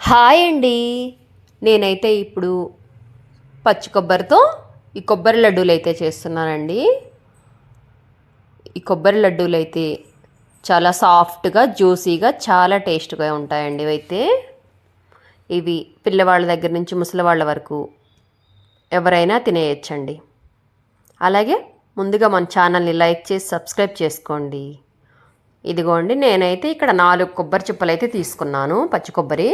Hi అండి. నేనైతే ఇప్పుడు పచ్చి కొబ్బరితో ఈ కొబ్బరి లడ్డూలు అయితే చేస్తున్నానండి. ఈ కొబ్బరి లడ్డూలు అయితే చాలా సాఫ్ట్గా జ్యూసీగా చాలా టేస్ట్గా ఉంటాయండి అయితే ఇవి పిల్లవాళ్ళ దగ్గర నుంచి ముసలివాళ్ళ వరకు ఎవరైనా తినేయచ్చండి. అలాగే ముందుగా మన ఛానల్ని లైక్ చేసి సబ్స్క్రైబ్ చేసుకోండి. ఇదిగోండి నేనైతే ఇక్కడ నాలుగు కొబ్బరి చిప్పలు అయితే తీసుకున్నాను పచ్చి కొబ్బరి.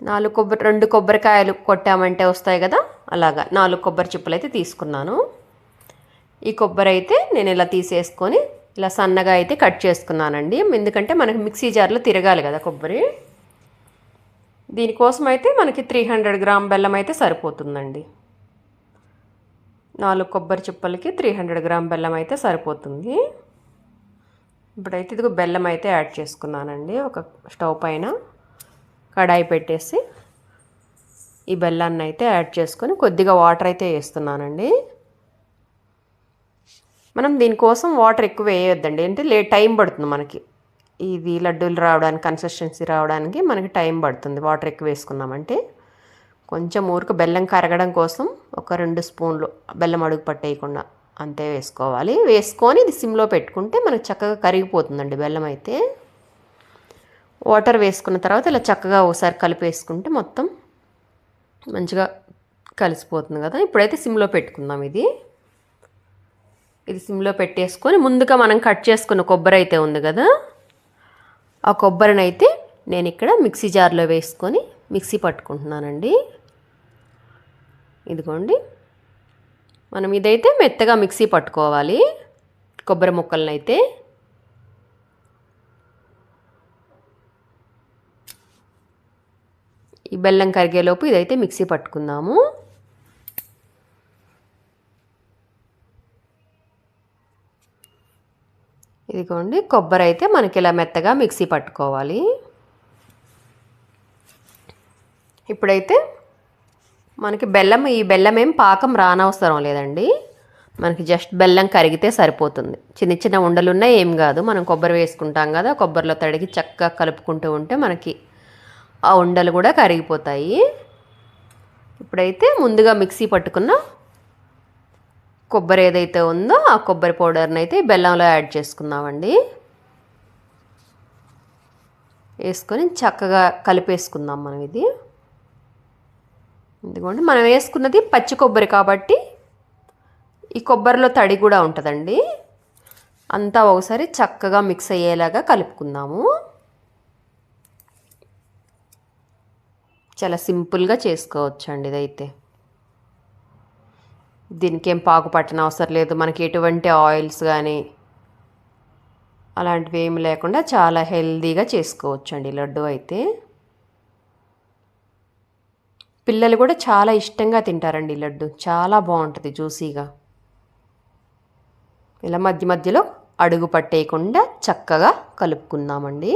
నాలుగు కొబ్బరి రెండు కొబ్బరికాయలు కొట్టామంటే వస్తాయి కదా? అలాగా నాలుగు కొబ్బరి చిప్పలు అయితే తీసుకున్నాను. ఈ కొబ్బరి అయితే నేను ఇలా తీసేసుకొని ఇలా సన్నగా అయితే కట్ చేసుకున్నానండి. ఎందుకంటే మనకి మిక్సీ జార్లో తిరగాలి కదా కొబ్బరి. దీనికోసం అయితే మనకి త్రీ హండ్రెడ్ గ్రామ్ బెల్లం అయితే సరిపోతుందండి. నాలుగు కొబ్బరి చిప్పలకి త్రీ హండ్రెడ్ గ్రామ్ బెల్లం అయితే సరిపోతుంది. ఇప్పుడైతే ఇదిగో బెల్లం అయితే యాడ్ చేసుకున్నానండి ఒక స్టవ్ పైన. కడాయి పెట్టేసి ఈ బెల్లాన్ని అయితే యాడ్ చేసుకొని కొద్దిగా వాటర్ అయితే వేస్తున్నానండి. మనం దీనికోసం వాటర్ ఎక్కువ వేయొద్దండి. అంటే లే టైం పడుతుంది మనకి. ఇది లడ్డూలు రావడానికి కన్సిస్టెన్సీ రావడానికి మనకి టైం పడుతుంది వాటర్ ఎక్కువ వేసుకున్నామంటే. కొంచెం ఊరికి బెల్లం కరగడం కోసం ఒక రెండు స్పూన్లు బెల్లం అడుగు పట్టేయకుండా అంతే వేసుకోవాలి. వేసుకొని ఇది సిమ్లో పెట్టుకుంటే మనకు చక్కగా కరిగిపోతుందండి బెల్లం అయితే. వాటర్ వేసుకున్న తర్వాత ఇలా చక్కగా ఒకసారి కలిపేసుకుంటే మొత్తం మంచిగా కలిసిపోతుంది కదా. ఇప్పుడైతే సిమ్లో పెట్టుకుందాం ఇది. ఇది సిమ్లో పెట్టేసుకొని ముందుగా మనం కట్ చేసుకున్న కొబ్బరి అయితే ఉంది కదా. ఆ కొబ్బరిని అయితే నేను ఇక్కడ మిక్సీ జార్లో వేసుకొని మిక్సీ పట్టుకుంటున్నానండి. ఇదిగోండి. మనం ఇదైతే మెత్తగా మిక్సీ పట్టుకోవాలి. కొబ్బరి ముక్కలనైతే ఈ బెల్లం కరిగేలోపు ఇదైతే మిక్సీ పట్టుకుందాము. ఇదిగోండి కొబ్బరి అయితే మనకి ఇలా మెత్తగా మిక్సీ పట్టుకోవాలి. ఇప్పుడైతే మనకి బెల్లం ఈ బెల్లం ఏం పాకం రానవసరం లేదండి. మనకి జస్ట్ బెల్లం కరిగితే సరిపోతుంది. చిన్న చిన్న ఉండలున్నా ఏం కాదు. మనం కొబ్బరి వేసుకుంటాం కదా కొబ్బరిలో తడిగి చక్కగా కలుపుకుంటూ ఉంటే మనకి ఆ ఉండలు కూడా కరిగిపోతాయి. ఇప్పుడైతే ముందుగా మిక్సీ పట్టుకున్న కొబ్బరి ఏదైతే ఉందో ఆ కొబ్బరి పౌడర్ని అయితే బెల్లంలో యాడ్ చేసుకుందామండి. వేసుకొని చక్కగా కలిపేసుకుందాం మనం ఇది. ఎందుకంటే మనం వేసుకున్నది పచ్చి కొబ్బరి కాబట్టి ఈ కొబ్బరిలో తడి కూడా ఉంటుందండి. అంతా ఒకసారి చక్కగా మిక్స్ అయ్యేలాగా కలుపుకుందాము. చాలా సింపుల్గా చేసుకోవచ్చు అండి ఇదైతే. దీనికి ఏం పాకు పట్టన అవసరం లేదు. మనకి ఎటువంటి ఆయిల్స్ కానీ అలాంటివి ఏమి లేకుండా చాలా హెల్దీగా చేసుకోవచ్చు అండి లడ్డు అయితే. పిల్లలు కూడా చాలా ఇష్టంగా తింటారండి లడ్డు. చాలా బాగుంటుంది జ్యూసీగా. ఇలా మధ్య మధ్యలో అడుగు పట్టేయకుండా చక్కగా కలుపుకుందామండి.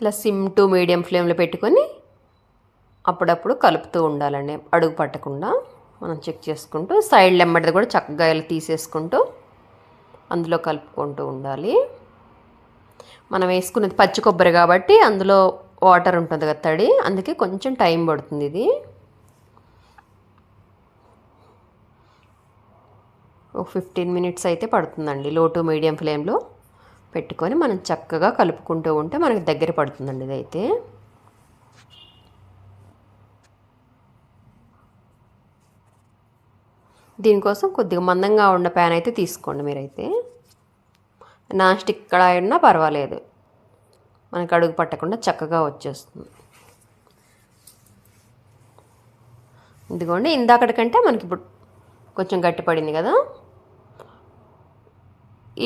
ఇట్లా సిమ్ టు మీడియం ఫ్లేమ్లో పెట్టుకొని అప్పుడప్పుడు కలుపుతూ ఉండాలండి. అడుగు పట్టకుండా మనం చెక్ చేసుకుంటూ సైడ్ లెమ్మడిది కూడా చక్కగా ఇలా తీసేసుకుంటూ అందులో కలుపుకుంటూ ఉండాలి. మనం వేసుకున్నది పచ్చి కొబ్బరి కాబట్టి అందులో వాటర్ ఉంటుంది కదా తడి అందుకే కొంచెం టైం పడుతుంది ఇది. ఒక ఫిఫ్టీన్ మినిట్స్ అయితే పడుతుందండి లో టు మీడియం ఫ్లేమ్లో. పెట్టుకొని మనం చక్కగా కలుపుకుంటూ ఉంటే మనకి దగ్గర పడుతుందండి ఇదైతే. దీనికోసం కొద్దిగా మందంగా ఉన్న ప్యాన్ అయితే తీసుకోండి మీరైతే. నాన్ స్టిక్ కడాయి ఉన్నా పర్వాలేదు. మనకి అడుగు పట్టకుండా చక్కగా వచ్చేస్తుంది. ఇదిగోండి ఇందాకటికంటే మనకి ఇప్పుడు కొంచెం గట్టిపడింది కదా?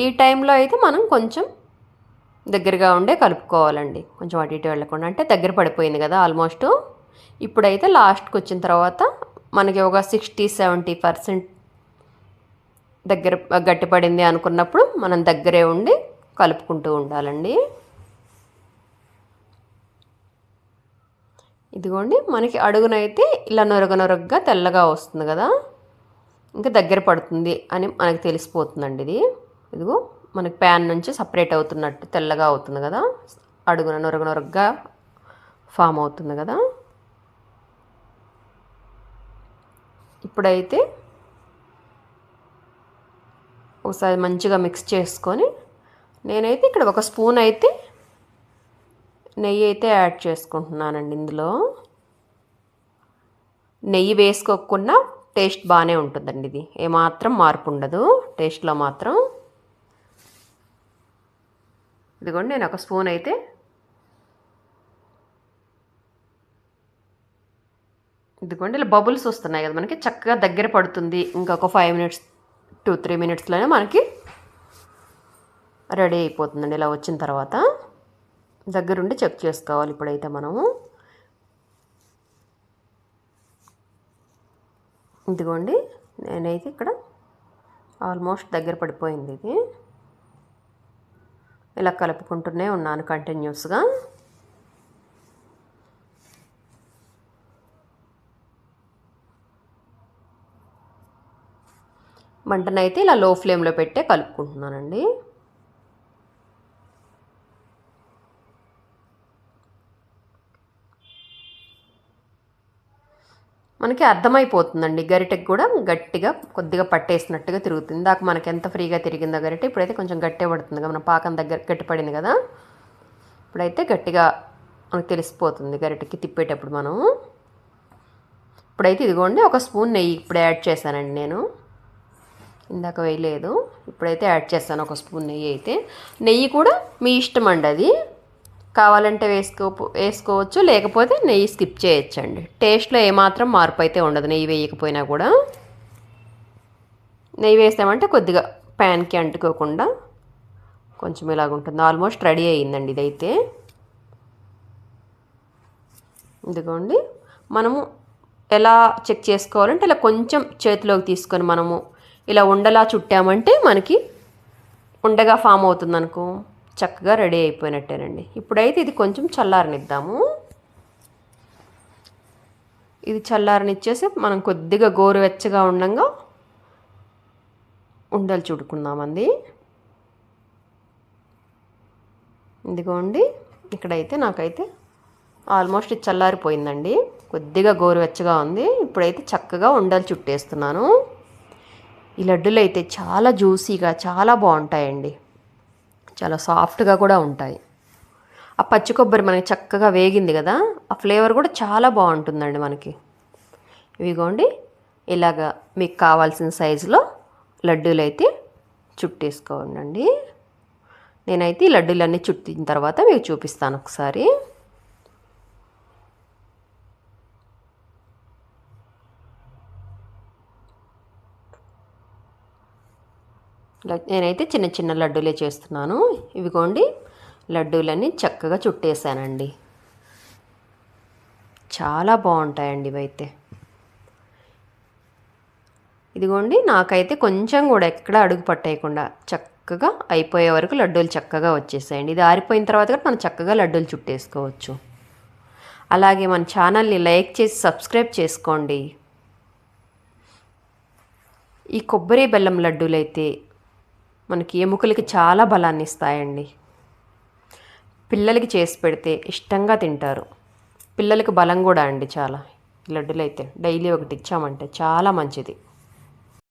ఈ టైంలో అయితే మనం కొంచెం దగ్గరగా ఉండే కలుపుకోవాలండి. కొంచెం అటు ఇటు వెళ్ళకుండా. అంటే దగ్గర పడిపోయింది కదా ఆల్మోస్ట్ ఇప్పుడైతే లాస్ట్కి వచ్చిన తర్వాత మనకి ఒక సిక్స్టీ సెవెంటీ పర్సెంట్ దగ్గర గట్టిపడింది అనుకున్నప్పుడు మనం దగ్గరే ఉండి కలుపుకుంటూ ఉండాలండి. ఇదిగోండి మనకి అడుగునైతే ఇలా నొరగ నొరగ్గా తెల్లగా వస్తుంది కదా. ఇంకా దగ్గర పడుతుంది అని మనకు తెలిసిపోతుందండి ఇది. ఇదిగో మనకి ప్యాన్ నుంచి సపరేట్ అవుతున్నట్టు తెల్లగా అవుతుంది కదా? అడుగున నొరగ నొరగగా ఫామ్ అవుతుంది కదా? ఇప్పుడైతే ఒకసారి మంచిగా మిక్స్ చేసుకొని నేనైతే ఇక్కడ ఒక స్పూన్ అయితే నెయ్యి అయితే యాడ్ చేసుకుంటున్నానండి ఇందులో. నెయ్యి వేసుకోకుండా టేస్ట్ బాగానే ఉంటుందండి ఇది. ఏమాత్రం మార్పు ఉండదు. టేస్ట్లో మాత్రం ఇదిగోండి నేను ఒక స్పూన్ అయితే ఇదిగోండి ఇలా బబుల్స్ వస్తున్నాయి కదా మనకి చక్కగా దగ్గర పడుతుంది. ఇంకొక ఫైవ్ మినిట్స్ టూ త్రీ మినిట్స్లోనే మనకి రెడీ అయిపోతుందండి. ఇలా వచ్చిన తర్వాత దగ్గరుండి చెక్ చేసుకోవాలి ఇప్పుడైతే మనము. ఇదిగోండి నేనైతే ఇక్కడ ఆల్మోస్ట్ దగ్గర పడిపోయింది ఇది. ఇలా కలుపుకుంటూనే ఉన్నాను కంటిన్యూస్గా మంటనైతే ఇలా లో ఫ్లేమ్లో పెట్టే కలుపుకుంటున్నానండి. మనకి అర్థమైపోతుందండి. గరిటెకి కూడా గట్టిగా కొద్దిగా పట్టేసినట్టుగా తిరుగుతుంది. దాకా మనకి ఎంత ఫ్రీగా తిరిగిందో గరిటె ఇప్పుడైతే కొంచెం గట్టే పడుతుంది కదా మన పాకం దగ్గర గట్టి పడింది కదా. ఇప్పుడైతే గట్టిగా మనకు తెలిసిపోతుంది గరిటెకి తిప్పేటప్పుడు మనం. ఇప్పుడైతే ఇదిగోండి ఒక స్పూన్ నెయ్యి ఇప్పుడు యాడ్ చేశానండి నేను. ఇందాక వేయలేదు. ఇప్పుడైతే యాడ్ చేస్తాను ఒక స్పూన్ నెయ్యి అయితే. నెయ్యి కూడా మీ ఇష్టం అండి అది. కావాలంటే వేసుకో వేసుకోవచ్చు లేకపోతే నెయ్యి స్కిప్ చేయొచ్చండి. టేస్ట్లో ఏమాత్రం మార్పు అయితే ఉండదు నెయ్యి వేయకపోయినా కూడా. నెయ్యి వేసామంటే కొద్దిగా ప్యాన్కి అంటుకోకుండా కొంచెం ఇలాగ ఉంటుంది ఆల్మోస్ట్ రెడీ అయ్యిందండి ఇదైతే. ఇదిగోండి. మనము ఎలా చెక్ చేసుకోవాలంటే ఇలా కొంచెం చేతిలోకి తీసుకొని మనము ఇలా ఉండలా చుట్టామంటే మనకి ఉండగా ఫామ్ అవుతుంది అనుకో చక్కగా రెడీ అయిపోయినట్టేనండి. ఇప్పుడైతే ఇది కొంచెం చల్లారనిద్దాము. ఇది చల్లారనిచ్చేసి మనం కొద్దిగా గోరువెచ్చగా ఉండంగా ఉండలు చుడుకుందామండి. ఇదిగోండి ఇక్కడైతే నాకైతే ఆల్మోస్ట్ ఇది చల్లారిపోయిందండి. కొద్దిగా గోరువెచ్చగా ఉంది. ఇప్పుడైతే చక్కగా ఉండలు చుట్టేస్తున్నాను. ఈ లడ్డులు అయితే చాలా జ్యూసీగా చాలా బాగుంటాయండి. చాలా సాఫ్ట్గా కూడా ఉంటాయి. ఆ పచ్చి కొబ్బరి మనకి చక్కగా వేగింది కదా ఆ ఫ్లేవర్ కూడా చాలా బాగుంటుందండి మనకి. ఇవిగోండి ఇలాగ మీకు కావాల్సిన సైజులో లడ్డూలు అయితే చుట్టేసుకోండి నేనైతే ఈ లడ్డూలన్నీ చుట్టిన తర్వాత మీకు చూపిస్తాను ఒకసారి. నేనైతే చిన్న చిన్న లడ్డూలే చేస్తున్నాను. ఇవిగోండి లడ్డూలన్నీ చక్కగా చుట్టేసానండి. చాలా బాగుంటాయండి ఇవైతే ఇదిగోండి నాకైతే కొంచెం కూడా ఎక్కడ అడుగు పట్టేయకుండా చక్కగా అయిపోయే వరకు లడ్డూలు చక్కగా వచ్చేసాయండి. ఇది ఆరిపోయిన తర్వాత కూడా మనం చక్కగా లడ్డూలు చుట్టేసుకోవచ్చు. అలాగే మన ఛానల్ని లైక్ చేసి సబ్స్క్రైబ్ చేసుకోండి. ఈ కొబ్బరి బెల్లం లడ్డూలు అయితే మనకి ఎముకలకి చాలా బలాన్ని ఇస్తాయండి పిల్లలకి చేసి పెడితే ఇష్టంగా తింటారు. పిల్లలకి బలం కూడా అండి చాలా. లడ్డులు అయితే డైలీ ఒకటి ఇచ్చామంటే చాలా మంచిది.